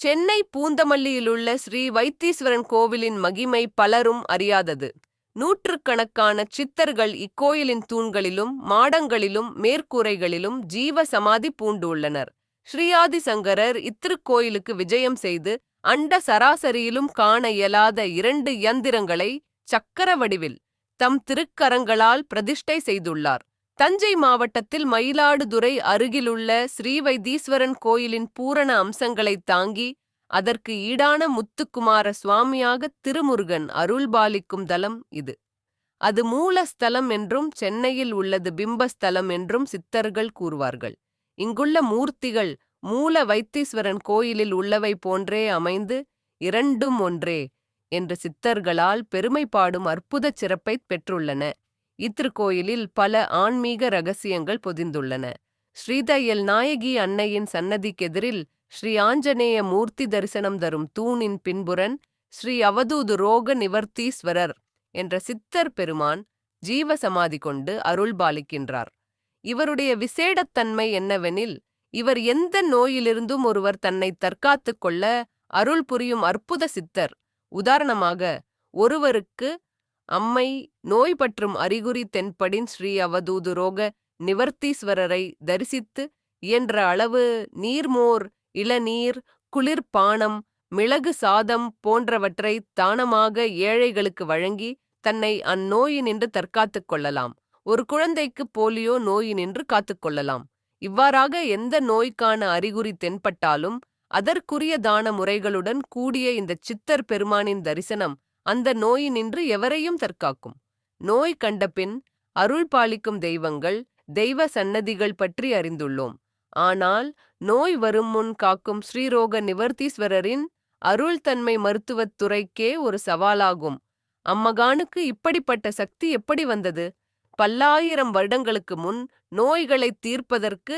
சென்னை பூந்தமல்லியிலுள்ள ஸ்ரீ வைத்தீஸ்வரன் கோவிலின் மகிமை பலரும் அறியாதது. நூற்றுக்கணக்கான சித்தர்கள் இக்கோயிலின் தூண்களிலும் மாடங்களிலும் மேற்கூரைகளிலும் ஜீவ சமாதி பூண்டுள்ளனர். ஸ்ரீயாதி சங்கரர் இத்திருக்கோயிலுக்கு விஜயம் செய்து அண்ட சராசரியிலும் காண இயலாத இரண்டு யந்திரங்களை சக்கர வடிவில் தம் திருக்கரங்களால் பிரதிஷ்டை செய்துள்ளார். தஞ்சை மாவட்டத்தில் மயிலாடுதுறை அருகிலுள்ள ஸ்ரீவைத்தீஸ்வரன் கோயிலின் பூரண அம்சங்களைத் தாங்கி அதற்கு ஈடான முத்துக்குமார சுவாமியாக திருமுருகன் அருள்பாலிக்கும் தலம் இது. அது மூலஸ்தலம் என்றும் சென்னையில் உள்ளது பிம்பஸ்தலம் என்றும் சித்தர்கள் கூறுவார்கள். இங்குள்ள மூர்த்திகள் மூல வைத்தீஸ்வரன் கோயிலில் உள்ளவை போன்றே அமைந்து இரண்டும் ஒன்றே என்று சித்தர்களால் பெருமை பாடும் அற்புதச் சிறப்பைப் பெற்றுள்ளன. இத்திருக்கோயிலில் பல ஆன்மீக ரகசியங்கள் பொதிந்துள்ளன. ஸ்ரீதையல் நாயகி அன்னையின் சன்னதிக்கெதிரில் ஸ்ரீ ஆஞ்சநேய மூர்த்தி தரிசனம் தரும் தூணின் பின்புறன் ஸ்ரீ அவதூது ரோக நிவர்த்தீஸ்வரர் என்ற சித்தர் பெருமான் ஜீவசமாதி கொண்டு அருள்பாலிக்கின்றார் இவருடைய விசேடத்தன்மை என்னவெனில் இவர் எந்த நோயிலிருந்தும் ஒருவர் தன்னை தற்காத்துக் கொள்ள அருள் புரியும் அற்புத சித்தர். உதாரணமாக ஒருவருக்கு அம்மை நோய் பற்றும் அறிகுறி தென்படின் ஸ்ரீ அவதூது ரோக நிவர்த்தீஸ்வரரை தரிசித்து இயன்ற அளவு நீர்மோர் இளநீர் குளிர்பானம் மிளகு சாதம் போன்றவற்றை தானமாக ஏழைகளுக்கு வழங்கி தன்னை அந்நோயினின்று தற்காத்துக் கொள்ளலாம். ஒரு குழந்தைக்கு போலியோ நோயினின்று காத்துக்கொள்ளலாம் இவ்வாறாக எந்த நோய்க்கான அறிகுறி தென்பட்டாலும் அதற்குரிய தான முறைகளுடன் கூடிய இந்த சித்தர் பெருமானின் தரிசனம் அந்த நோயினின்று எவரையும் தற்காக்கும். நோய் கண்டபின் அருள் பாலிக்கும் தெய்வங்கள் தெய்வ சன்னதிகள் பற்றி அறிந்துள்ளோம். ஆனால் நோய் வரும் முன் காக்கும் ஸ்ரீரோக நிவர்த்தீஸ்வரரின் அருள் தன்மை மருத்துவத் துறைக்கே ஒரு சவாலாகும். அம்மகானுக்கு இப்படிப்பட்ட சக்தி எப்படி வந்தது? பல்லாயிரம் வருடங்களுக்கு முன் நோய்களை தீர்ப்பதற்கு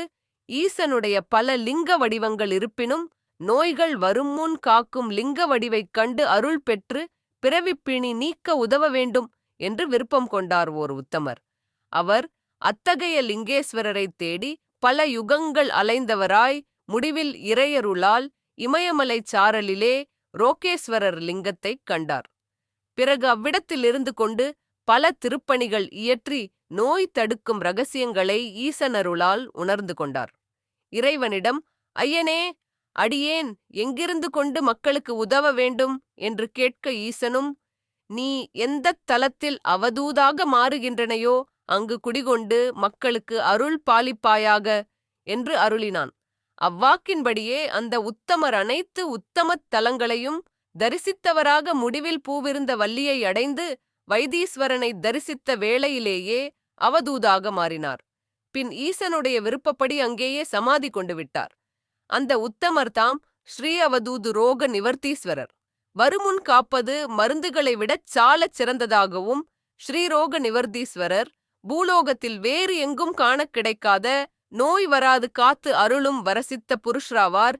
ஈசனுடைய பல லிங்க வடிவங்கள் இருப்பினும் நோய்கள் வரும் முன் காக்கும் லிங்க வடிவைக் கண்டு அருள் பெற்று பிறவிப்பிணி நீக்க உதவ வேண்டும் என்று விருப்பம் கொண்டார் ஓர் உத்தமர். அவர் அத்தகைய லிங்கேஸ்வரரை தேடி பல யுகங்கள் அலைந்தவராய் முடிவில் இறையருளால் இமயமலை சாரலிலே ரோகேஸ்வரர் லிங்கத்தைக் கண்டார். பிறகு அவ்விடத்தில் இருந்து கொண்டு பல திருப்பணிகள் இயற்றி நோய் தடுக்கும் ரகசியங்களை ஈசனருளால் உணர்ந்து கொண்டார். இறைவனிடம் ஐயனே அடியேன் எங்கிருந்து கொண்டு மக்களுக்கு உதவ வேண்டும்? என்று கேட்க ஈசனும் நீ எந்தத் தலத்தில் அவதூதாக மாறுகின்றனையோ அங்கு குடிகொண்டு மக்களுக்கு அருள் பாலிப்பாயாக என்று அருளினான். அவ்வாக்கின்படியே அந்த உத்தமர் அனைத்து உத்தமத் தலங்களையும் தரிசித்தவராக முடிவில் பூவிருந்த வள்ளியை அடைந்து வைத்தீஸ்வரனை தரிசித்த வேளையிலேயே அவதூதாக மாறினார். பின் ஈசனுடைய விருப்பப்படி அங்கேயே சமாதி கொண்டு விட்டார். அந்த உத்தமர் தாம் ஸ்ரீ அவதூது ரோக நிவர்த்தீஸ்வரர். வருமுன் காப்பது மருந்துகளை விடச் சாலச் சிறந்ததாகவும் ஸ்ரீரோக நிவர்த்தீஸ்வரர் பூலோகத்தில் வேறு எங்கும் காணக் கிடைக்காத நோய் வராது காத்து அருளும் வரசித்த புருஷ்ராவார்